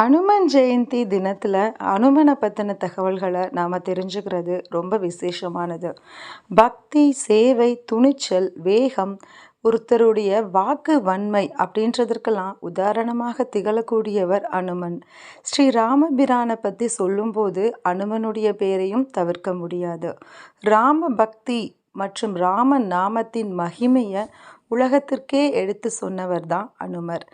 அனுமன் ஜெயந்தி தினத்தில் அனுமனை பற்றின தகவல்களை நாம் தெரிஞ்சுக்கிறது ரொம்ப விசேஷமானது. பக்தி சேவை துணிச்சல் வேகம் ஒருத்தருடைய வாக்கு வன்மை அப்படின்றதற்கெல்லாம் உதாரணமாக திகழக்கூடியவர் அனுமன். ஸ்ரீ ராமபிரானை பற்றி சொல்லும்போது அனுமனுடைய பெயரையும் தவிர்க்க முடியாது. ராம பக்தி மற்றும் ராம நாமத்தின் மகிமையை உலகத்திற்கே எடுத்து சொன்னவர் தான் அனுமர்.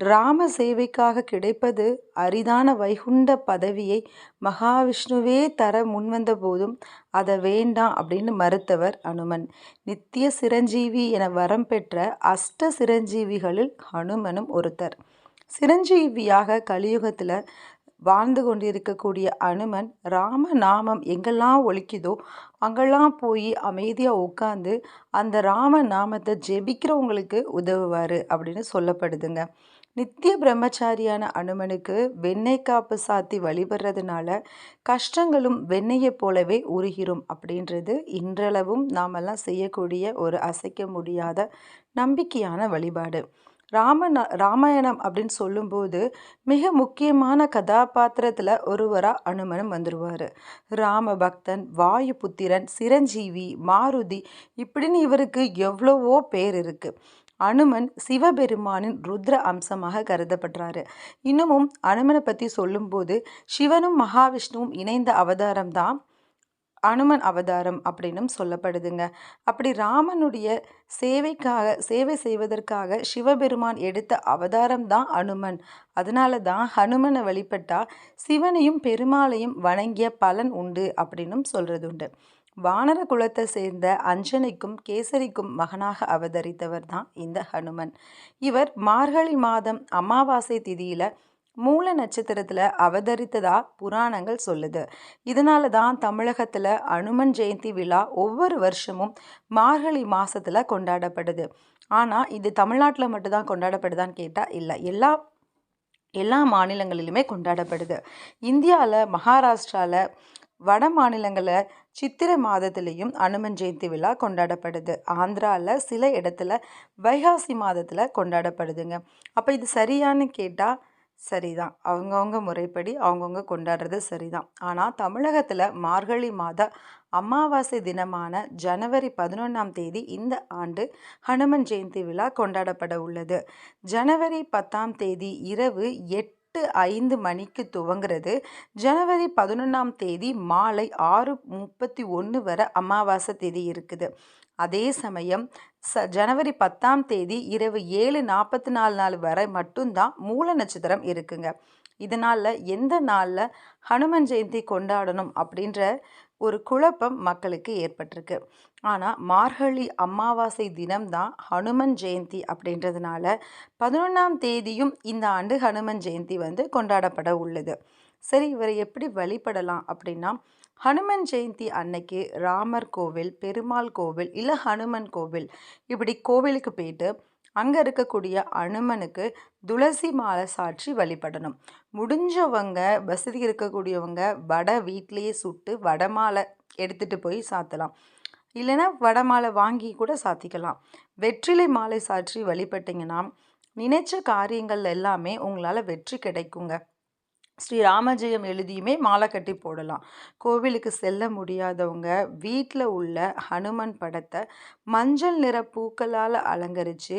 ராம சேவைக்காக கிடைப்பது அரிதான வைகுண்ட பதவியை மகாவிஷ்ணுவே தர முன்வந்த போதும் அதை வேண்டாம் அப்படின்னு மறுத்தவர் அனுமன். நித்திய சிரஞ்சீவி என வரம் பெற்ற அஷ்ட சிரஞ்சீவிகளில் அனுமனும் ஒருத்தர். சிரஞ்சீவியாக கலியுகத்தில் வாழ்ந்து கொண்டிருக்கக்கூடிய அனுமன் ராம நாமம் எங்கெல்லாம் ஒழிக்குதோ அங்கெல்லாம் போய் அமைதியாக உட்காந்து அந்த ராம நாமத்தை ஜெபிக்கிறவங்களுக்கு உதவுவார் அப்படின்னு சொல்லப்படுதுங்க. நித்திய பிரம்மச்சாரியான அனுமனுக்கு வெண்ணெய் காப்பு சாத்தி வழிபடுறதுனால கஷ்டங்களும் வெண்ணெயை போலவே உருகிரும் அப்படின்றது இன்றளவும் நாமெல்லாம் செய்யக்கூடிய ஒரு அசைக்க முடியாத நம்பிக்கையான வழிபாடு. ராம ராமாயணம் அப்படின்னு சொல்லும்போது மிக முக்கியமான கதாபாத்திரத்தில் ஒருவராக அனுமனும் வந்துடுவார் ராம பக்தன் வாயு புத்திரன் சிரஞ்சீவி மாருதி இப்படின்னு இவருக்கு எவ்வளவோ பேர் இருக்குது அனுமன் சிவபெருமானின் ருத்ர அம்சமாக கருதப்படுறாரு இன்னமும் அனுமனை பற்றி சொல்லும்போது சிவனும் மகாவிஷ்ணுவும் இணைந்த அவதாரம் தான் அனுமன் அவதாரம் அப்படின்னும் சொல்லப்படுதுங்க. அப்படி ராமனுடைய சேவைக்காக சேவை செய்வதற்காக சிவபெருமான் எடுத்த அவதாரம் தான் அனுமன். அதனால தான் ஹனுமனை வழிபட்டா சிவனையும் பெருமாளையும் வணங்கிய பலன் உண்டு அப்படின்னும் சொல்றது உண்டு வானர குலத்தை சேர்ந்த அஞ்சனைக்கும் கேசரிக்கும் மகனாக அவதரித்தவர் தான் இந்த ஹனுமன். இவர் மார்கழி மாதம் அமாவாசை திதியில் மூல நட்சத்திரத்தில் அவதரித்ததா புராணங்கள் சொல்லுது. இதனால தான் தமிழகத்தில் அனுமன் ஜெயந்தி விழா ஒவ்வொரு வருஷமும் மார்கழி மாதத்தில் கொண்டாடப்படுது. ஆனால் இது தமிழ்நாட்டில் மட்டும்தான் கொண்டாடப்படுதான்னு கேட்டால் இல்லை. எல்லா எல்லா மாநிலங்களிலுமே கொண்டாடப்படுது. இந்தியாவில் மகாராஷ்டிராவில் வட மாநிலங்களில் சித்திரை மாதத்துலேயும் அனுமன் ஜெயந்தி விழா கொண்டாடப்படுது. ஆந்திராவில் சில இடத்துல வைகாசி மாதத்தில் கொண்டாடப்படுதுங்க. அப்போ இது சரியான்னு கேட்டால் சரிதான். அவங்கவுங்க முறைப்படி அவங்கவுங்க கொண்டாடுறது சரிதான். ஆனால் தமிழகத்தில் மார்கழி மாத அமாவாசை தினமான ஜனவரி பதினொன்றாம் தேதி இந்த ஆண்டு ஹனுமன் ஜெயந்தி விழா கொண்டாடப்பட உள்ளது. ஜனவரி பத்தாம் தேதி இரவு எட்டு எட்டு ஐந்து மணிக்கு துவங்குறது. ஜனவரி பதினொன்றாம் தேதி மாலை ஆறு முப்பத்தி ஒன்று வரை அமாவாசை தேதி இருக்குது. அதே சமயம் ச ஜனவரி பத்தாம் தேதி இரவு ஏழு நாற்பத்தி நாலு நாள் வரை மட்டும்தான் மூல நட்சத்திரம் இருக்குங்க. இதனால் எந்த நாளில் ஹனுமன் ஜெயந்தி கொண்டாடணும் அப்படின்ற ஒரு குழப்பம் மக்களுக்கு ஏற்பட்டிருக்கு. ஆனால் மார்கழி அமாவாசை தினம்தான் ஹனுமன் ஜெயந்தி அப்படின்றதுனால பதினொன்றாம் தேதியும் இந்த ஆண்டு ஹனுமன் ஜெயந்தி வந்து கொண்டாடப்பட உள்ளது. சரி இவரை எப்படி வழிபடலாம் அப்படின்னா ஹனுமன் ஜெயந்தி அன்னைக்கு ராமர் கோவில் பெருமாள் கோவில் இல்லை ஹனுமன் கோவில் இப்படி கோவிலுக்கு போயிட்டு அங்கே இருக்கக்கூடிய அனுமனுக்கு துளசி மாலை சாட்சி வழிபடணும். முடிஞ்சவங்க வசதி இருக்கக்கூடியவங்க வடை வீட்லேயே சுட்டு வடை மாலை எடுத்துகிட்டு போய் சாத்தலாம். இல்லைன்னா வடை மாலை வாங்கி கூட சாத்திக்கலாம். வெற்றிலை மாலை சாற்றி வழிபட்டிங்கன்னா நினைச்ச காரியங்கள் எல்லாமே உங்களால் வெற்றி கிடைக்குங்க. ஸ்ரீ ராமஜெயம் எழுதியுமே மாலை கட்டி போடலாம். கோவிலுக்கு செல்ல முடியாதவங்க வீட்டில் உள்ள ஹனுமன் படத்தை மஞ்சள் நிற பூக்களால் அலங்கரித்து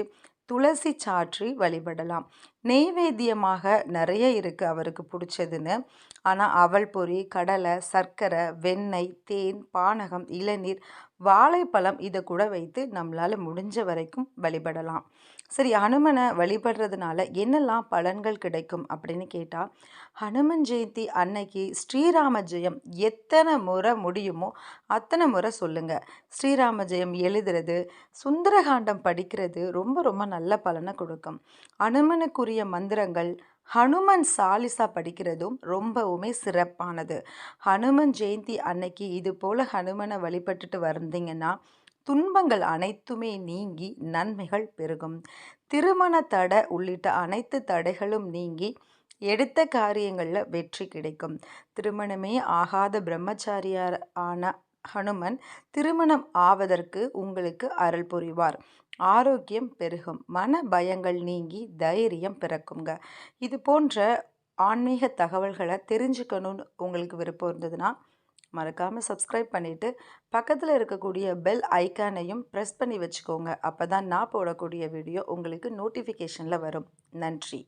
துளசி சாற்றி வழிபடலாம். நெய்வேத்தியமாக நிறைய இருக்குது அவருக்கு பிடிச்சதுன்னு. ஆனால் அவல் பொறி கடலை சர்க்கரை வெண்ணெய் தேன் பானகம் இளநீர் வாழைப்பழம் இதை கூட வைத்து நம்மளால் முடிஞ்ச வரைக்கும் வழிபடலாம். சரி ஹனுமனை வழிபடுறதுனால என்னெல்லாம் பலன்கள் கிடைக்கும் அப்படின்னு கேட்டால் ஹனுமன் ஜெயந்தி அன்னைக்கு ஸ்ரீராம ஜெயம் எத்தனை முறை முடியுமோ அத்தனை முறை சொல்லுங்கள் ஸ்ரீராம ஜெயம் எழுதுறது சுந்தரகாண்டம் படிக்கிறது ரொம்ப ரொம்ப நல்ல பலனை கொடுக்கும். அனுமனுக்குரிய மந்திரங்கள் ஹனுமன் சாலிசா படிக்கிறதும் ரொம்பவுமே சிறப்பானது. ஹனுமன் ஜெயந்தி அன்னைக்கு இது போல் ஹனுமனை வழிபட்டுட்டு வந்தீங்கன்னா துன்பங்கள் அனைத்துமே நீங்கி நன்மைகள் பெருகும். திருமண தடை உள்ளிட்ட அனைத்து தடைகளும் நீங்கி எடுத்த காரியங்களில் வெற்றி கிடைக்கும். திருமணமே ஆகாத பிரம்மச்சாரியார் ஆன ஹனுமன் திருமணம் ஆவதற்கு உங்களுக்கு அருள் புரிவார். ஆரோக்கியம் பெருகும். மன பயங்கள் நீங்கி தைரியம் பிறக்குங்க. இது போன்ற ஆன்மீக தகவல்களை தெரிஞ்சுக்கணும்னு உங்களுக்கு விருப்பம் இருந்ததுன்னா மறக்காமல் சப்ஸ்கிரைப் பண்ணிவிட்டு பக்கத்தில் இருக்கக்கூடிய பெல் ஐக்கானையும் ப்ரெஸ் பண்ணி வச்சுக்கோங்க. அப்போ தான் நான் போடக்கூடிய வீடியோ உங்களுக்கு நோட்டிஃபிகேஷனில் வரும். நன்றி.